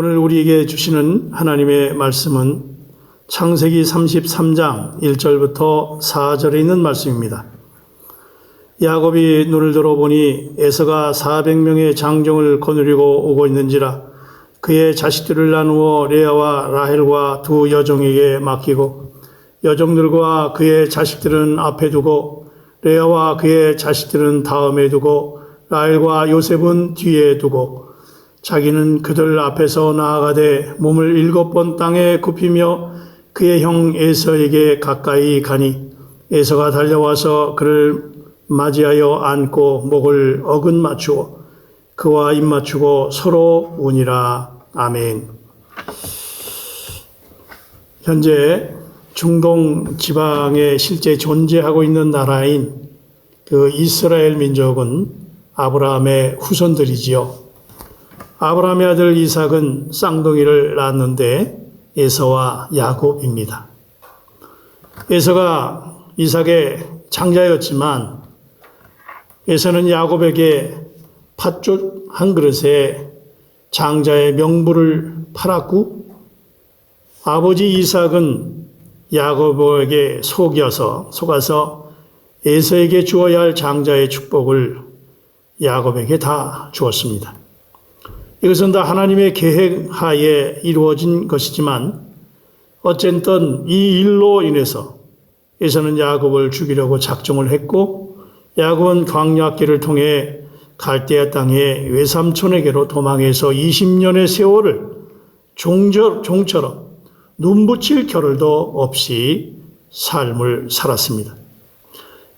오늘 우리에게 주시는 하나님의 말씀은 창세기 33장 1절부터 4절에 있는 말씀입니다. 야곱이 눈을 들어보니 에서가 400명의 장정을 거느리고 오고 있는지라 그의 자식들을 나누어 레아와 라헬과 두 여종에게 맡기고 여종들과 그의 자식들은 앞에 두고 레아와 그의 자식들은 다음에 두고 라헬과 요셉은 뒤에 두고 자기는 그들 앞에서 나아가되 몸을 일곱 번 땅에 굽히며 그의 형 에서에게 가까이 가니 에서가 달려와서 그를 맞이하여 안고 목을 어긋 맞추어 그와 입 맞추고 서로 우니라 아멘. 현재 중동 지방에 실제 존재하고 있는 나라인 그 이스라엘 민족은 아브라함의 후손들이지요. 아브라함의 아들 이삭은 쌍둥이를 낳았는데 에서와 야곱입니다. 에서가 이삭의 장자였지만 에서는 야곱에게 팥죽 한 그릇에 장자의 명부를 팔았고 아버지 이삭은 야곱에게 속여서 속아서 에서에게 주어야 할 장자의 축복을 야곱에게 다 주었습니다. 이것은 다 하나님의 계획 하에 이루어진 것이지만 어쨌든 이 일로 인해서 에서는 야곱을 죽이려고 작정을 했고 야곱은 광야길을 통해 갈대아 땅의 외삼촌에게로 도망해서 20년의 세월을 종저, 종처럼 눈붙일 겨를도 없이 삶을 살았습니다.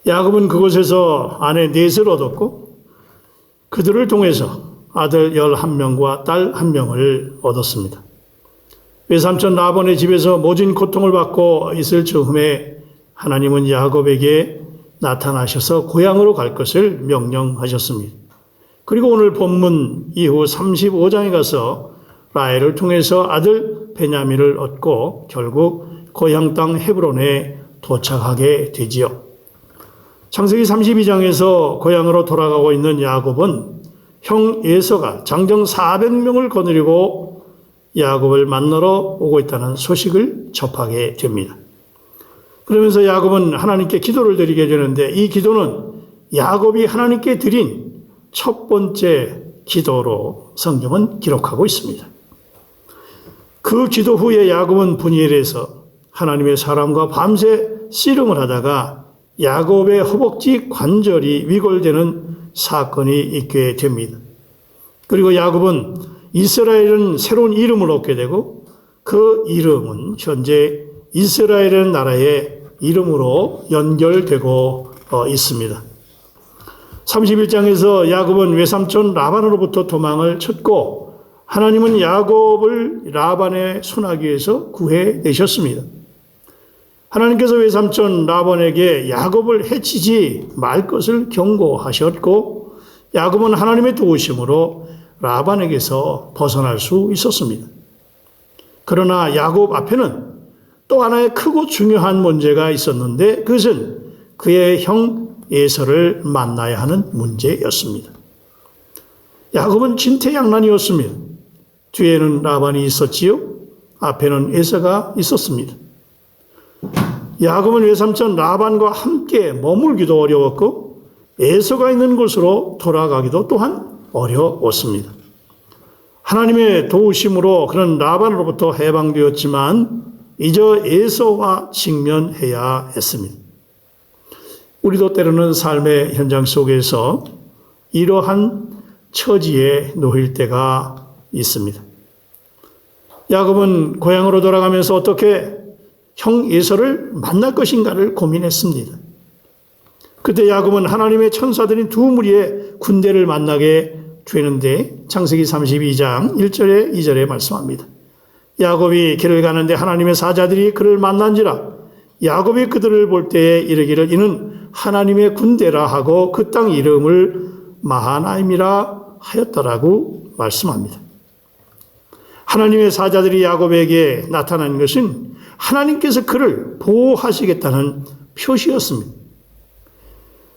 야곱은 그곳에서 아내 넷을 얻었고 그들을 통해서 아들 11명과 딸 1명을 얻었습니다. 외삼촌 라본의 집에서 모진 고통을 받고 있을 즈음에 하나님은 야곱에게 나타나셔서 고향으로 갈 것을 명령하셨습니다. 그리고 오늘 본문 이후 35장에 가서 라헬을 통해서 아들 베냐민을 얻고 결국 고향 땅 헤브론에 도착하게 되지요. 창세기 32장에서 고향으로 돌아가고 있는 야곱은 형 에서가 장정 400명을 거느리고 야곱을 만나러 오고 있다는 소식을 접하게 됩니다. 그러면서 야곱은 하나님께 기도를 드리게 되는데 이 기도는 야곱이 하나님께 드린 첫 번째 기도로 성경은 기록하고 있습니다. 그 기도 후에 야곱은 분이엘에서 하나님의 사람과 밤새 씨름을 하다가 야곱의 허벅지 관절이 위골되는 사건이 있게 됩니다. 그리고 야곱은 이스라엘은 새로운 이름을 얻게 되고 그 이름은 현재 이스라엘 나라의 이름으로 연결되고 어, 있습니다. 31장에서 야곱은 외삼촌 라반으로부터 도망을 쳤고 하나님은 야곱을 라반의 손아귀에서 구해내셨습니다. 하나님께서 외삼촌 라반에게 야곱을 해치지 말 것을 경고하셨고 야곱은 하나님의 도우심으로 라반에게서 벗어날 수 있었습니다. 그러나 야곱 앞에는 또 하나의 크고 중요한 문제가 있었는데 그것은 그의 형 에서를 만나야 하는 문제였습니다. 야곱은 진퇴양난이었습니다. 뒤에는 라반이 있었지요. 앞에는 에서가 있었습니다. 야곱은 외삼촌 라반과 함께 머물기도 어려웠고 에서가 있는 곳으로 돌아가기도 또한 어려웠습니다. 하나님의 도우심으로 그런 라반으로부터 해방되었지만 이제 에서와 직면해야 했습니다. 우리도 때로는 삶의 현장 속에서 이러한 처지에 놓일 때가 있습니다. 야곱은 고향으로 돌아가면서 어떻게 형 예서를 만날 것인가를 고민했습니다. 그때 야곱은 하나님의 천사들인 두 무리의 군대를 만나게 되는데 창세기 32장 1절에 2절에 말씀합니다. 야곱이 길을 가는데 하나님의 사자들이 그를 만난지라 야곱이 그들을 볼 때에 이르기를 이는 하나님의 군대라 하고 그 땅 이름을 마하나임이라 하였다라고 말씀합니다. 하나님의 사자들이 야곱에게 나타난 것은 하나님께서 그를 보호하시겠다는 표시였습니다.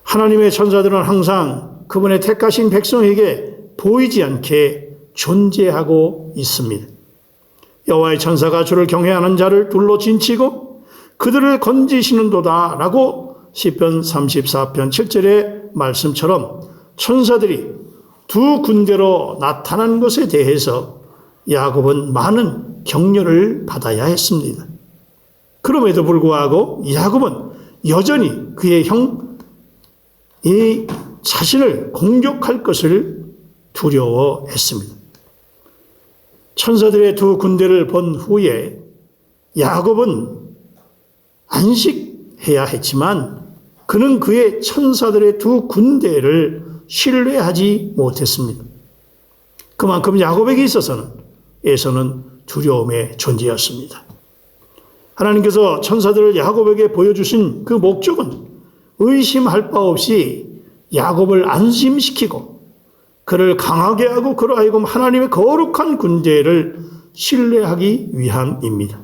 하나님의 천사들은 항상 그분의 택하신 백성에게 보이지 않게 존재하고 있습니다. 여호와의 천사가 주를 경외하는 자를 둘로 진치고 그들을 건지시는도다라고 시편 34편 7절의 말씀처럼 천사들이 두 군대로 나타난 것에 대해서 야곱은 많은 격려를 받아야 했습니다. 그럼에도 불구하고 야곱은 여전히 그의 형, 이 자신을 공격할 것을 두려워했습니다. 천사들의 두 군대를 본 후에 야곱은 안식해야 했지만 그는 그의 천사들의 두 군대를 신뢰하지 못했습니다. 그만큼 야곱에게 있어서는 에서는 두려움의 존재였습니다. 하나님께서 천사들을 야곱에게 보여주신 그 목적은 의심할 바 없이 야곱을 안심시키고 그를 강하게 하고 그로 하여금 하나님의 거룩한 군대를 신뢰하기 위함입니다.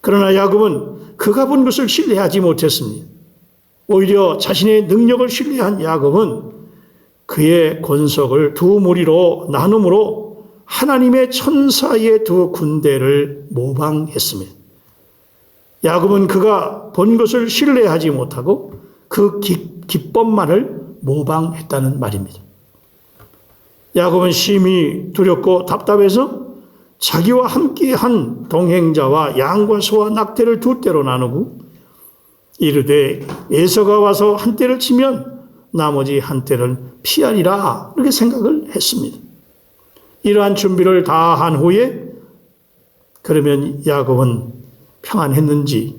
그러나 야곱은 그가 본 것을 신뢰하지 못했습니다. 오히려 자신의 능력을 신뢰한 야곱은 그의 권속을 두 무리로 나눔으로 하나님의 천사의 두 군대를 모방했습니다. 야곱은 그가 본 것을 신뢰하지 못하고 그 기, 기법만을 모방했다는 말입니다. 야곱은 심히 두렵고 답답해서 자기와 함께한 동행자와 양과 소와 낙태를 두 떼로 나누고 이르되 에서가 와서 한 떼를 치면 나머지 한 떼는 피하리라 이렇게 생각을 했습니다. 이러한 준비를 다 한 후에 그러면 야곱은 평안했는지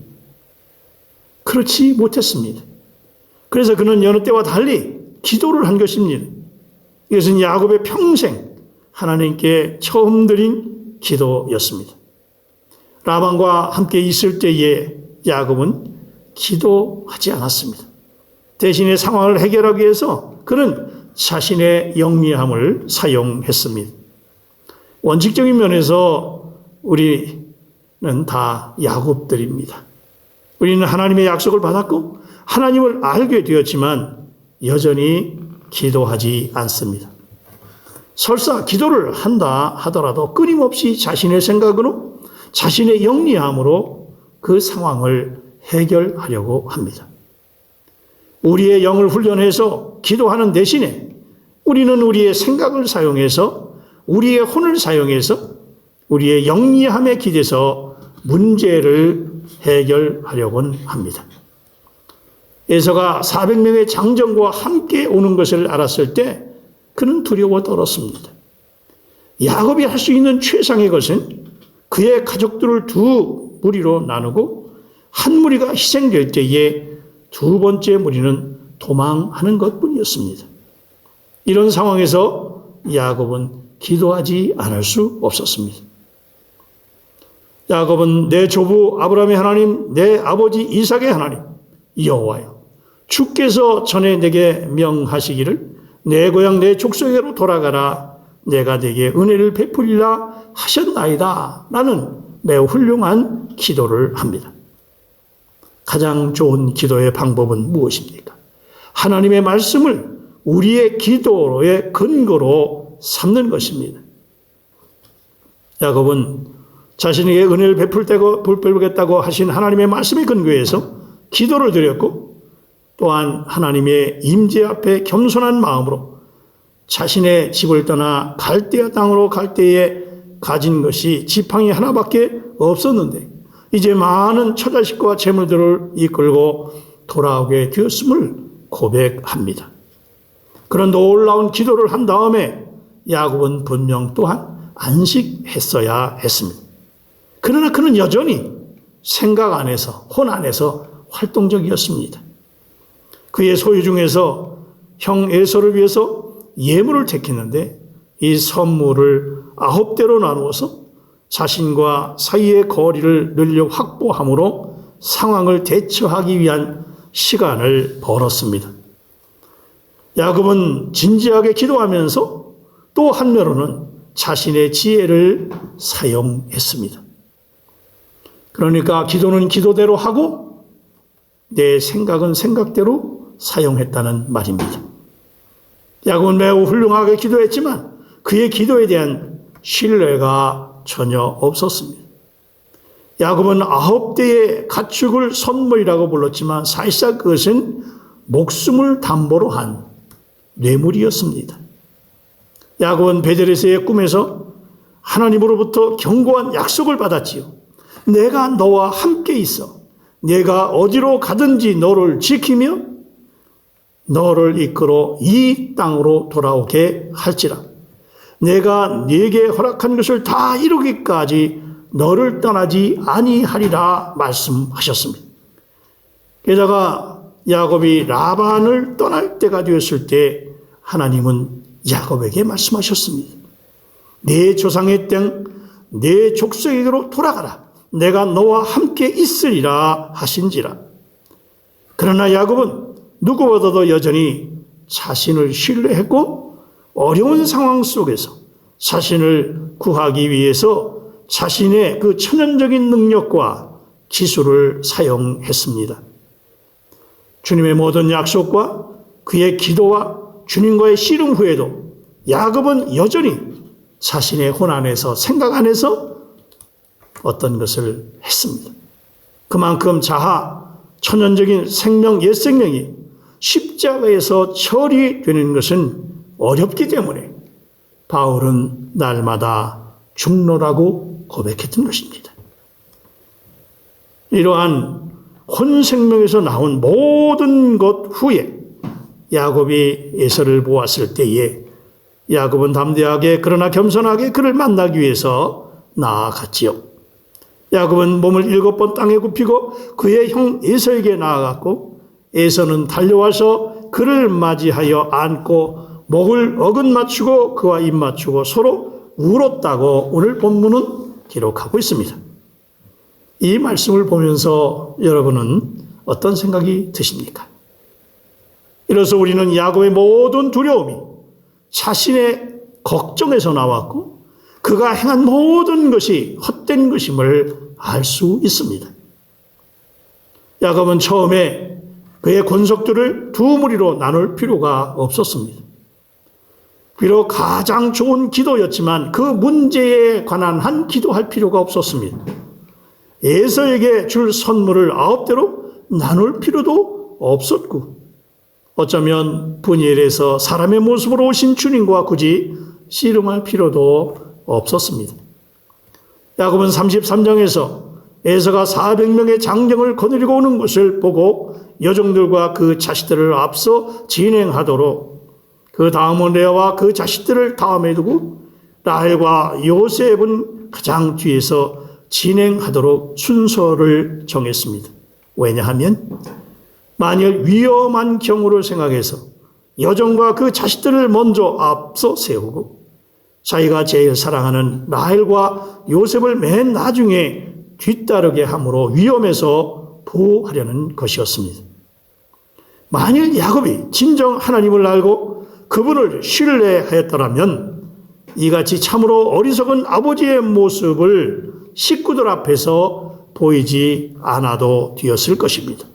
그렇지 못했습니다. 그래서 그는 여느 때와 달리 기도를 한 것입니다. 이것은 야곱의 평생 하나님께 처음 드린 기도였습니다. 라반과 함께 있을 때에 야곱은 기도하지 않았습니다. 대신에 상황을 해결하기 위해서 그는 자신의 영리함을 사용했습니다. 원칙적인 면에서 우리는 다 야곱들입니다. 우리는 하나님의 약속을 받았고 하나님을 알게 되었지만 여전히 기도하지 않습니다. 설사 기도를 한다 하더라도 끊임없이 자신의 생각으로 자신의 영리함으로 그 상황을 해결하려고 합니다. 우리의 영을 훈련해서 기도하는 대신에 우리는 우리의 생각을 사용해서 우리의 혼을 사용해서 우리의 영리함에 기대서 문제를 해결하려고 합니다. 에서가 400명의 장정과 함께 오는 것을 알았을 때 그는 두려워 떨었습니다. 야곱이 할 수 있는 최상의 것은 그의 가족들을 두 무리로 나누고 한 무리가 희생될 때에 두 번째 무리는 도망하는 것 뿐이었습니다. 이런 상황에서 야곱은 기도하지 않을 수 없었습니다. 야곱은 내 조부 아브라함의 하나님, 내 아버지 이삭의 하나님, 여호와여, 주께서 전에 내게 명하시기를 내 고향 내 족속에로 돌아가라. 내가 내게 은혜를 베풀리라 하셨나이다. 라는 매우 훌륭한 기도를 합니다. 가장 좋은 기도의 방법은 무엇입니까? 하나님의 말씀을 우리의 기도의 근거로 삼는 것입니다. 야곱은 자신에게 은혜를 베풀 때고 베풀겠다고 하신 하나님의 말씀의 근거에서 기도를 드렸고 또한 하나님의 임재 앞에 겸손한 마음으로 자신의 집을 떠나 갈대아 땅으로 갈 때에 가진 것이 지팡이 하나밖에 없었는데 이제 많은 처자식과 재물들을 이끌고 돌아오게 되었음을 고백합니다. 그런 놀라운 기도를 한 다음에 야곱은 분명 또한 안식했어야 했습니다. 그러나 그는 여전히 생각 안에서, 혼 안에서 활동적이었습니다. 그의 소유 중에서 형 에서를 위해서 예물을 택했는데 이 선물을 아홉 대로 나누어서 자신과 사이의 거리를 늘려 확보함으로 상황을 대처하기 위한 시간을 벌었습니다. 야곱은 진지하게 기도하면서 또 한면으로는 자신의 지혜를 사용했습니다. 그러니까 기도는 기도대로 하고 내 생각은 생각대로 사용했다는 말입니다. 야곱은 매우 훌륭하게 기도했지만 그의 기도에 대한 신뢰가 전혀 없었습니다. 야곱은 아홉 대의 가축을 선물이라고 불렀지만 사실상 그것은 목숨을 담보로 한 뇌물이었습니다. 야곱은 베델에서의 꿈에서 하나님으로부터 견고한 약속을 받았지요. 내가 너와 함께 있어. 내가 어디로 가든지 너를 지키며 너를 이끌어 이 땅으로 돌아오게 할지라. 내가 네게 허락한 것을 다 이루기까지 너를 떠나지 아니하리라 말씀하셨습니다. 게다가 야곱이 라반을 떠날 때가 되었을 때 하나님은 야곱에게 말씀하셨습니다. 내 조상의 땅, 내 족속에게로 돌아가라. 내가 너와 함께 있으리라 하신지라. 그러나 야곱은 누구보다도 여전히 자신을 신뢰했고 어려운 상황 속에서 자신을 구하기 위해서 자신의 그 천연적인 능력과 기술을 사용했습니다. 주님의 모든 약속과 그의 기도와 주님과의 씨름 후에도 야곱은 여전히 자신의 혼 안에서 생각 안에서 어떤 것을 했습니다. 그만큼 자하 천연적인 생명 옛 생명이 십자가에서 처리되는 것은 어렵기 때문에 바울은 날마다 죽노라고 고백했던 것입니다. 이러한 혼 생명에서 나온 모든 것 후에 야곱이 에서를 보았을 때에 야곱은 담대하게 그러나 겸손하게 그를 만나기 위해서 나아갔지요. 야곱은 몸을 일곱 번 땅에 굽히고 그의 형 에서에게 나아갔고 에서는 달려와서 그를 맞이하여 안고 목을 어긋 맞추고 그와 입 맞추고 서로 울었다고 오늘 본문은 기록하고 있습니다. 이 말씀을 보면서 여러분은 어떤 생각이 드십니까? 이로써 우리는 야곱의 모든 두려움이 자신의 걱정에서 나왔고 그가 행한 모든 것이 헛된 것임을 알 수 있습니다. 야곱은 처음에 그의 권속들을 두 무리로 나눌 필요가 없었습니다. 비록 가장 좋은 기도였지만 그 문제에 관한 한 기도할 필요가 없었습니다. 에서에게 줄 선물을 아홉 대로 나눌 필요도 없었고 어쩌면 분일에서 사람의 모습으로 오신 주님과 굳이 씨름할 필요도 없었습니다. 야곱은 33장에서 에서가 400명의 장정을 거느리고 오는 것을 보고 여종들과 그 자식들을 앞서 진행하도록 그 다음은 레아와 그 자식들을 다음에 두고 라헬과 요셉은 가장 뒤에서 진행하도록 순서를 정했습니다. 왜냐하면 만일 위험한 경우를 생각해서 여종과 그 자식들을 먼저 앞서 세우고 자기가 제일 사랑하는 라헬과 요셉을 맨 나중에 뒤따르게 함으로 위험에서 보호하려는 것이었습니다. 만일 야곱이 진정 하나님을 알고 그분을 신뢰하였더라면 이같이 참으로 어리석은 아버지의 모습을 식구들 앞에서 보이지 않아도 되었을 것입니다.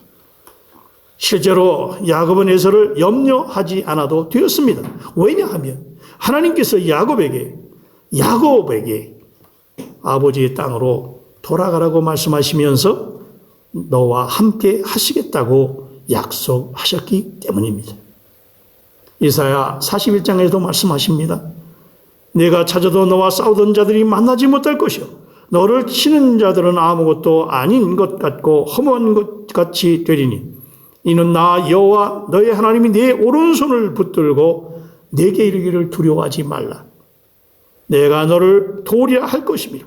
실제로 야곱은 에서를 염려하지 않아도 되었습니다. 왜냐하면 하나님께서 야곱에게 야곱에게 아버지의 땅으로 돌아가라고 말씀하시면서 너와 함께 하시겠다고 약속하셨기 때문입니다. 이사야 41장에도 말씀하십니다. 내가 찾아도 너와 싸우던 자들이 만나지 못할 것이요. 너를 치는 자들은 아무것도 아닌 것 같고 허무한 것 같이 되리니 이는 나 여호와 너의 하나님이 네 오른손을 붙들고 내게 이르기를 두려워하지 말라. 내가 너를 도우리라 할 것이며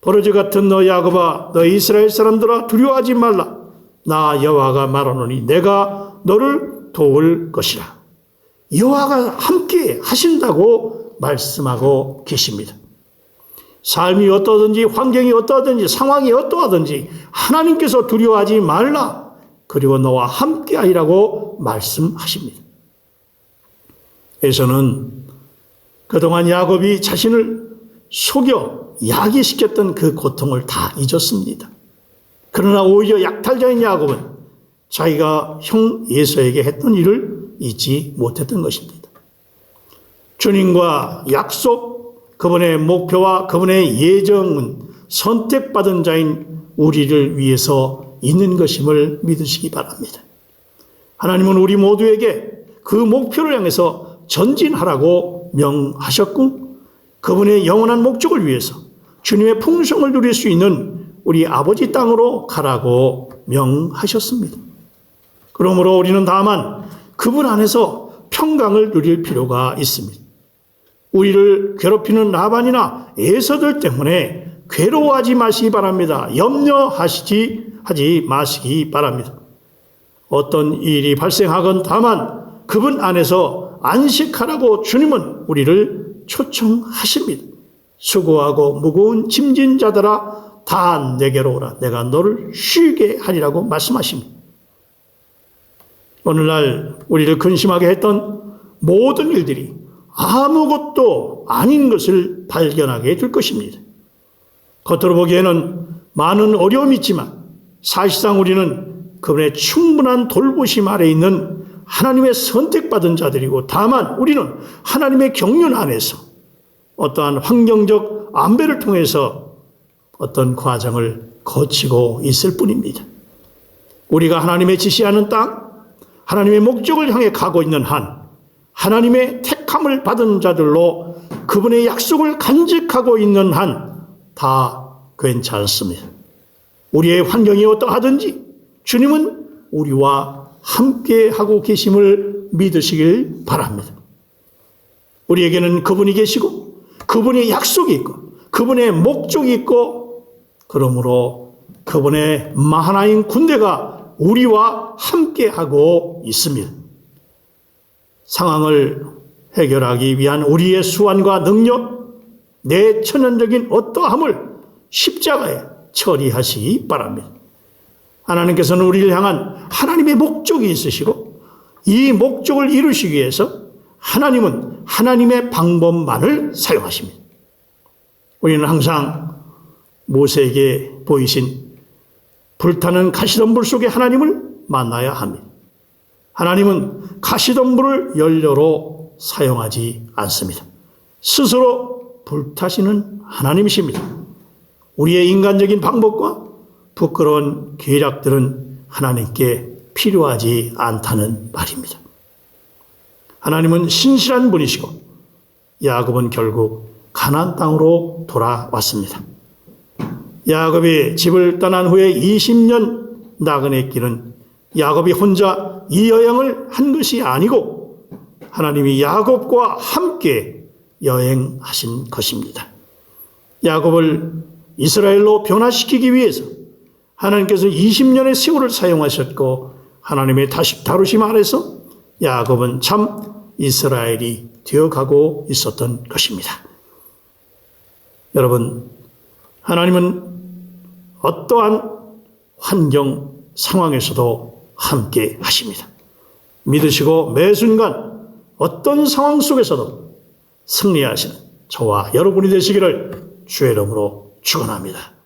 버러지 같은 너 야곱아 너 이스라엘 사람들아 두려워하지 말라. 나 여호와가 말하노니 내가 너를 도울 것이라. 여호와가 함께 하신다고 말씀하고 계십니다. 삶이 어떠든지 환경이 어떠하든지 상황이 어떠하든지 하나님께서 두려워하지 말라. 그리고 너와 함께 하리라고 말씀하십니다. 에서는 그동안 야곱이 자신을 속여 야기시켰던 그 고통을 다 잊었습니다. 그러나 오히려 약탈자인 야곱은 자기가 형 예서에게 했던 일을 잊지 못했던 것입니다. 주님과 약속, 그분의 목표와 그분의 예정은 선택받은 자인 우리를 위해서 있는 것임을 믿으시기 바랍니다. 하나님은 우리 모두에게 그 목표를 향해서 전진하라고 명하셨고 그분의 영원한 목적을 위해서 주님의 풍성을 누릴 수 있는 우리 아버지 땅으로 가라고 명하셨습니다. 그러므로 우리는 다만 그분 안에서 평강을 누릴 필요가 있습니다. 우리를 괴롭히는 나반이나 에서들 때문에 괴로워하지 마시기 바랍니다. 염려하시지 하지 마시기 바랍니다. 어떤 일이 발생하건 다만 그분 안에서 안식하라고 주님은 우리를 초청하십니다. 수고하고 무거운 짐진 자들아 다 내게로 오라. 내가 너를 쉬게 하리라고 말씀하십니다. 오늘날 우리를 근심하게 했던 모든 일들이 아무것도 아닌 것을 발견하게 될 것입니다. 겉으로 보기에는 많은 어려움이 있지만 사실상 우리는 그분의 충분한 돌보심 아래 있는 하나님의 선택받은 자들이고 다만 우리는 하나님의 경륜 안에서 어떠한 환경적 안배를 통해서 어떤 과정을 거치고 있을 뿐입니다. 우리가 하나님의 지시하는 땅, 하나님의 목적을 향해 가고 있는 한 하나님의 택함을 받은 자들로 그분의 약속을 간직하고 있는 한 다 괜찮습니다. 우리의 환경이 어떠하든지 주님은 우리와 함께 하고 계심을 믿으시길 바랍니다. 우리에게는 그분이 계시고 그분의 약속이 있고 그분의 목적이 있고 그러므로 그분의 마하나인 군대가 우리와 함께 하고 있습니다. 상황을 해결하기 위한 우리의 수완과 능력, 내 천연적인 어떠함을 십자가에 처리하시기 바랍니다. 하나님께서는 우리를 향한 하나님의 목적이 있으시고 이 목적을 이루시기 위해서 하나님은 하나님의 방법만을 사용하십니다. 우리는 항상 모세에게 보이신 불타는 가시덤불 속에 하나님을 만나야 합니다. 하나님은 가시덤불을 연료로 사용하지 않습니다. 스스로 불타시는 하나님이십니다. 우리의 인간적인 방법과 부끄러운 계략들은 하나님께 필요하지 않다는 말입니다. 하나님은 신실한 분이시고 야곱은 결국 가나안 땅으로 돌아왔습니다. 야곱이 집을 떠난 후에 20년 나그네 길은 야곱이 혼자 이 여행을 한 것이 아니고 하나님이 야곱과 함께 여행하신 것입니다. 야곱을 이스라엘로 변화시키기 위해서 하나님께서 20년의 세월을 사용하셨고 하나님의 다시 다루심 아래서 야곱은 참 이스라엘이 되어가고 있었던 것입니다. 여러분, 하나님은 어떠한 환경 상황에서도 함께 하십니다. 믿으시고 매 순간 어떤 상황 속에서도 승리하시는 저와 여러분이 되시기를 주의 이름으로 축원합니다.